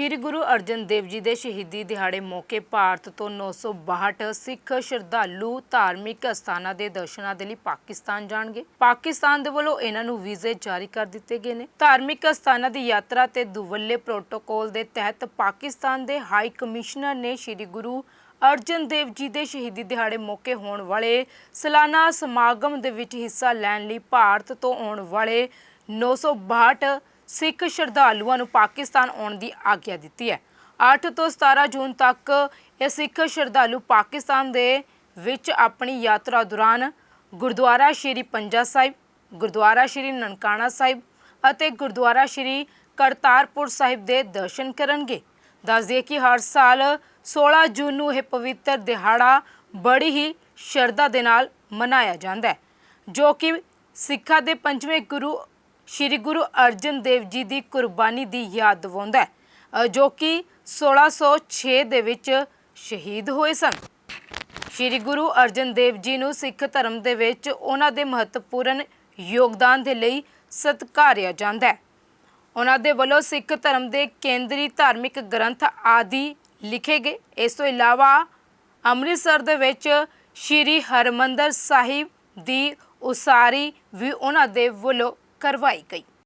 ਸ਼੍ਰੀ ਗੁਰੂ ਅਰਜਨ ਦੇਵ ਜੀ ਦੇ ਸ਼ਹੀਦੀ ਦਿਹਾੜੇ ਮੌਕੇ ਭਾਰਤ ਤੋਂ 962 ਸਿੱਖ ਸ਼ਰਧਾਲੂ ਧਾਰਮਿਕ ਅਸਥਾਨਾਂ ਦੇ ਦਰਸ਼ਨਾਂ ਦੇ ਲਈ ਪਾਕਿਸਤਾਨ ਜਾਣਗੇ। ਪਾਕਿਸਤਾਨ ਦੇ ਵੱਲੋਂ ਇਹਨਾਂ ਨੂੰ ਵੀਜ਼ੇ ਜਾਰੀ ਕਰ ਦਿੱਤੇ ਗਏ ਨੇ। ਧਾਰਮਿਕ ਅਸਥਾਨਾਂ ਦੀ ਯਾਤਰਾ ਤੇ ਦੁਵੱਲੇ ਪ੍ਰੋਟੋਕੋਲ ਦੇ ਤਹਿਤ ਪਾਕਿਸਤਾਨ ਦੇ ਹਾਈ ਕਮਿਸ਼ਨਰ ਨੇ ਸ਼੍ਰੀ ਗੁਰੂ ਅਰਜਨ ਦੇਵ ਜੀ ਦੇ ਸ਼ਹੀਦੀ ਦਿਹਾੜੇ ਮੌਕੇ ਹੋਣ ਵਾਲੇ ਸਾਲਾਨਾ ਸਮਾਗਮ ਦੇ ਵਿੱਚ ਹਿੱਸਾ ਲੈਣ ਲਈ ਭਾਰਤ ਤੋਂ ਆਉਣ ਵਾਲੇ 962 ਸਿੱਖ ਸ਼ਰਧਾਲੂਆਂ ਨੂੰ ਪਾਕਿਸਤਾਨ ਆਉਣ ਦੀ ਆਗਿਆ ਦਿੱਤੀ ਹੈ। 8 ਤੋਂ 17 ਜੂਨ ਤੱਕ ਇਹ ਸਿੱਖ ਸ਼ਰਧਾਲੂ ਪਾਕਿਸਤਾਨ ਦੇ ਵਿੱਚ ਆਪਣੀ ਯਾਤਰਾ ਦੌਰਾਨ ਗੁਰਦੁਆਰਾ ਸ਼੍ਰੀ ਪੰਜਾ ਸਾਹਿਬ, ਗੁਰਦੁਆਰਾ ਸ਼੍ਰੀ ਨਨਕਾਣਾ ਸਾਹਿਬ ਅਤੇ ਗੁਰਦੁਆਰਾ ਸ਼੍ਰੀ ਕਰਤਾਰਪੁਰ ਸਾਹਿਬ ਦੇ ਦਰਸ਼ਨ ਕਰਨਗੇ। ਦੱਸ ਦਈਏ ਕਿ ਹਰ ਸਾਲ 16 ਜੂਨ ਨੂੰ ਇਹ ਪਵਿੱਤਰ ਦਿਹਾੜਾ ਬੜੀ ਹੀ ਸ਼ਰਧਾ ਦੇ ਨਾਲ ਮਨਾਇਆ ਜਾਂਦਾ ਹੈ, ਜੋ ਕਿ ਸਿੱਖਾਂ ਦੇ ਪੰਜਵੇਂ ਗੁਰੂ ਸ਼੍ਰੀ ਗੁਰੂ ਅਰਜਨ ਦੇਵ ਜੀ ਦੀ ਕੁਰਬਾਨੀ ਦੀ ਯਾਦ ਦਿਵਾਉਂਦਾ ਹੈ ਅ, ਜੋ ਕਿ 1606 ਦੇ ਵਿੱਚ ਸ਼ਹੀਦ ਹੋਏ ਸਨ। ਸ਼੍ਰੀ ਗੁਰੂ ਅਰਜਨ ਦੇਵ ਜੀ ਨੂੰ ਸਿੱਖ ਧਰਮ ਦੇ ਵਿੱਚ ਉਹਨਾਂ ਦੇ ਮਹੱਤਵਪੂਰਨ ਯੋਗਦਾਨ ਦੇ ਲਈ ਸਤਿਕਾਰਿਆ ਜਾਂਦਾ ਹੈ। ਉਹਨਾਂ ਦੇ ਵੱਲੋਂ ਸਿੱਖ ਧਰਮ ਦੇ ਕੇਂਦਰੀ ਧਾਰਮਿਕ ਗ੍ਰੰਥ ਆਦਿ ਲਿਖੇ ਗਏ। ਇਸ ਤੋਂ ਇਲਾਵਾ ਅੰਮ੍ਰਿਤਸਰ ਦੇ ਵਿੱਚ ਸ਼੍ਰੀ ਹਰਮੰਦਰ ਸਾਹਿਬ ਦੀ ਉਸਾਰੀ ਵੀ ਉਹਨਾਂ ਦੇ ਵੱਲੋਂ carvai carvaicai.